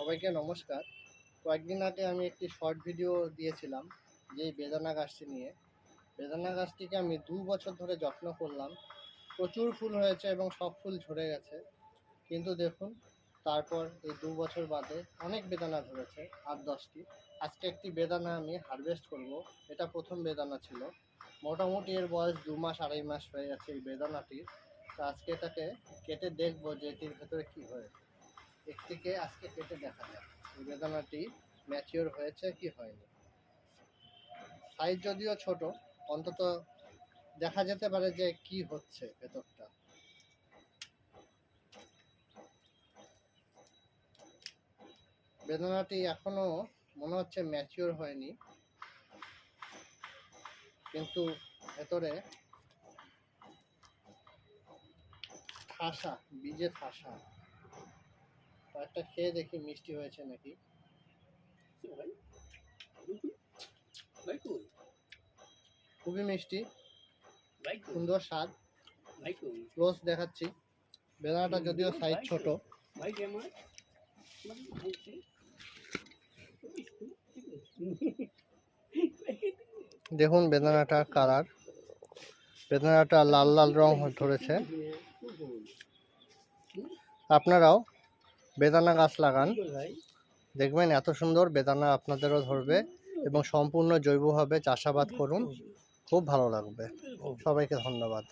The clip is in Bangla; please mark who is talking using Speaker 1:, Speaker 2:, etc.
Speaker 1: সবাইকে নমস্কার। কয়েকদিন আগে আমি একটি শর্ট ভিডিও দিয়েছিলাম যে বেদানা গাছটি নিয়ে। বেদানা গাছটিকে আমি দু বছর ধরে যত্ন করলাম। প্রচুর ফুল হয়েছে এবং সব ফুল ঝরে গেছে। কিন্তু দেখুন, তারপর এই দু বছর বাদে অনেক বেদানা ধরেছে আট দশটি। আজকে একটি বেদানা আমি হারভেস্ট করব। এটা প্রথম বেদানা ছিল। মোটামুটি এর বয়স দু মাস আড়াই মাস হয়ে গেছে এই বেদানাটির। তো আজকে এটাকে কেটে দেখব যে এটির ভেতরে কি হয়েছে। একটিকে আজকে কেটে দেখা যাক। বেদানাটি ম্যাচিওর হয়েছে কি হয়নি? সাইজ যদিও ছোট, অন্তত দেখা যেতে পারে যে কি হচ্ছে ভেতরটা। বেদনাটি এখনও মনে হচ্ছে ম্যাচিওর হয়নি, কিন্তু ভেতরে ঠাসা, বীজে ঠাসা। কয়েকটা খেয়ে দেখি মিষ্টি হয়েছে নাকি। খুবই মিষ্টি, সুন্দর স্বাদ। ক্লোজ দেখাচ্ছি। বেদানাটা যদিও সাইজ ছোট। দেখুন বেদানাটার কালার। বেদানাটা লাল লাল রং ধরেছে। আপনারাও বেদানা গাছ লাগান। দেখবেন এত সুন্দর বেদানা আপনাদেরও ধরবে এবং সম্পূর্ণ জৈবভাবে চাষাবাদ করুন। খুব ভালো লাগবে। সবাইকে ধন্যবাদ।